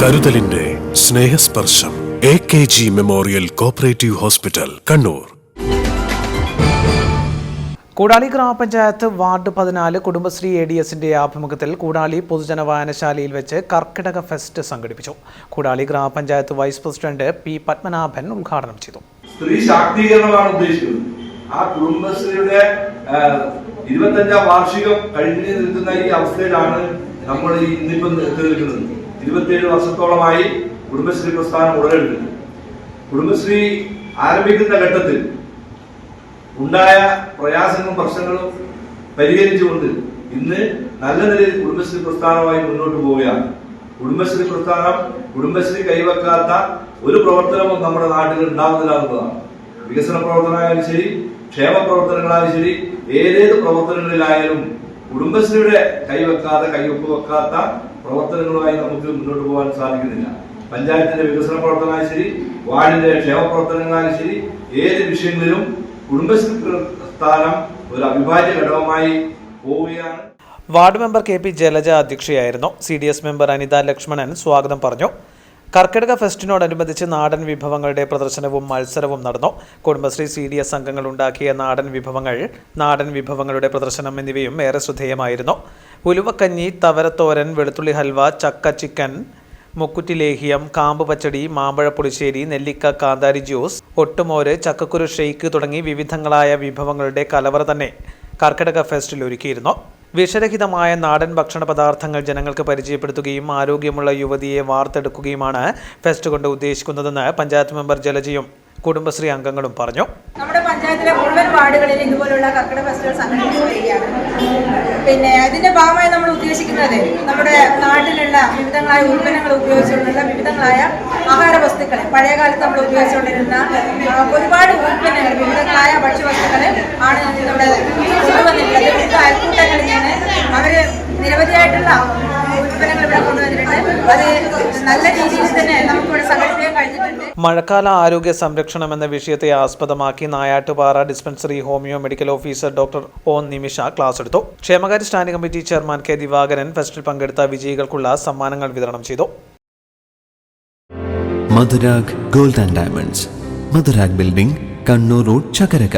കരുതലിന്റെ Snehasparsham A K G memorial cooperative hospital Kannur. Koodali ഗ്രാമപഞ്ചായത്ത് ward പതിനാല് Kudumbashree A D എസിന്റെ ആഭിമുഖ്യത്തിൽ കൂടാളി പൊതുജന വായനശാലയിൽ വെച്ച് കർക്കിടക ഫെസ്റ്റ് സംഘടിപ്പിച്ചു. കൂടാളി ഗ്രാമപഞ്ചായത്ത് വൈസ് പ്രസിഡന്റ് പി പത്മനാഭൻ ഉദ്ഘാടനം ചെയ്തു. സ്ത്രീ ശാക്തീകരണമാണ് ഉദ്ദേശിക്കുന്നത്. ആ കുടുംബശ്രീയുടെ ആ, ഇരുപത്തഞ്ചാം വാർഷികം കഴിഞ്ഞ് നിൽക്കുന്ന ഈ അവസ്ഥയിലാണ് നമ്മൾ ഇന്നിപ്പം നിൽക്കുന്നത് ഇരുപത്തിയേഴ് വർഷത്തോളമായി കുടുംബശ്രീ പ്രസ്ഥാനം ഉടലെടുക്കുന്നത് കുടുംബശ്രീ ആരംഭിക്കുന്ന ഘട്ടത്തിൽ ഉണ്ടായ പ്രയാസങ്ങളും പ്രശ്നങ്ങളും പരിഹരിച്ചുകൊണ്ട് ഇന്ന് നല്ല നിലയിൽ കുടുംബശ്രീ പ്രസ്ഥാനമായി മുന്നോട്ട് പോവുകയാണ്. കുടുംബശ്രീ പ്രസ്ഥാനം കുടുംബശ്രീ കൈവെക്കാത്ത ഒരു പ്രവർത്തനവും നമ്മുടെ നാട്ടിൽ ഉണ്ടാകുന്നില്ല എന്നുള്ളതാണ്. വികസന പ്രവർത്തനമായാലും ശരി ക്ഷേമ പ്രവർത്തനങ്ങളായാലും ശരി ഏതേത് പ്രവർത്തനങ്ങളിലായാലും കുടുംബശ്രീയുടെ കൈവെക്കാതെ കൈവെപ്പ് വെക്കാത്ത പ്രവർത്തനങ്ങളുമായി നമുക്ക് മുന്നോട്ട് പോകാൻ സാധിക്കുന്നില്ല. പഞ്ചായത്തിന്റെ വികസന പ്രവർത്തനമായാലും ശരി വാർഡിന്റെ ക്ഷേമ പ്രവർത്തനങ്ങളായാലും ശരി ഏത് വിഷയങ്ങളിലും കുടുംബശ്രീ സ്ഥാനം ഒരു അവിഭാജ്യ ഘടകമായി പോവുകയാണ്. Ward member K P Jalaja അധ്യക്ഷയായിരുന്നു. C D S member Anitha Lakshmanan സ്വാഗതം പറഞ്ഞു. കർക്കിടക ഫെസ്റ്റിനോടനുബന്ധിച്ച് നാടൻ വിഭവങ്ങളുടെ പ്രദർശനവും മത്സരവും നടന്നു. കുടുംബശ്രീ സി ഡി എസ് അംഗങ്ങൾ ഉണ്ടാക്കിയ നാടൻ വിഭവങ്ങൾ നാടൻ വിഭവങ്ങളുടെ പ്രദർശനം എന്നിവയും ഏറെ ശ്രദ്ധേയമായിരുന്നു. ഉലുവക്കഞ്ഞി തവരത്തോരൻ വെളുത്തുള്ളി ഹൽവ ചക്ക ചിക്കൻ മുക്കുറ്റി ലേഹ്യം കാമ്പ് പച്ചടി മാമ്പഴ പുളിശ്ശേരി നെല്ലിക്ക കാന്താരി ജ്യൂസ് ഒട്ടുമോര് ചക്കക്കുരു ഷെയ്ക്ക് തുടങ്ങി വിവിധങ്ങളായ വിഭവങ്ങളുടെ കലവറ തന്നെ കർക്കിടക ഫെസ്റ്റിൽ ഒരുക്കിയിരുന്നു. വിഷരഹിതമായ നാടൻ ഭക്ഷണ പദാർത്ഥങ്ങൾ ജനങ്ങൾക്ക് പരിചയപ്പെടുത്തുകയും ആരോഗ്യമുള്ള യുവതിയെ വാർത്തെടുക്കുകയുമാണ് ഫെസ്റ്റ് കൊണ്ട് ഉദ്ദേശിക്കുന്നതെന്ന് പഞ്ചായത്ത് മെമ്പർ ജലജയും കുടുംബശ്രീ അംഗങ്ങളും പറഞ്ഞു. നമ്മുടെ പഞ്ചായത്തിലെ മുഴുവൻ വാർഡുകളിൽ ഇതുപോലുള്ള കർക്കിടക ഫെസ്റ്റിവൽ സംഘടിപ്പിച്ചു വരികയാണ് പിന്നെ അതിന്റെ ഭാഗമായി നമ്മൾ ഉദ്ദേശിക്കുന്നത് നമ്മുടെ നാട്ടിലുള്ള വിവിധങ്ങളായ ഉൽപ്പന്നങ്ങൾ ഉപയോഗിച്ചുകൊണ്ടുള്ള വിവിധങ്ങളായ ആഹാര വസ്തുക്കളെ പഴയ കാലത്ത് നമ്മൾ ഉപയോഗിച്ചുകൊണ്ടിരുന്ന ഒരുപാട് ഉൽപ്പന്നങ്ങൾ വിവിധങ്ങളായ ഭക്ഷ്യവസ്തുക്കൾ ഉൽപ്പന്നങ്ങൾ ഇവിടെ കൊണ്ടുവന്നിട്ടുണ്ട് അത് നല്ല രീതിയിൽ തന്നെ നമുക്കിവിടെ സംഘടിപ്പിക്കാൻ കഴിഞ്ഞിട്ടുണ്ട് മഴക്കാല ആരോഗ്യ സംരക്ഷണം എന്ന വിഷയത്തെ ആസ്പദമാക്കി Nayattupara dispensary homeo medical officer doctor O Nimisha class എടുത്തു. ക്ഷേമകാര്യ standing committee chairman K Divakaran ഫെസ്റ്റിൽ പങ്കെടുത്ത വിജയികൾക്കുള്ള സമ്മാനങ്ങൾ വിതരണം ചെയ്തു. Madhurag gold and diamonds. Madhurag building Kannur road Chakkarakkal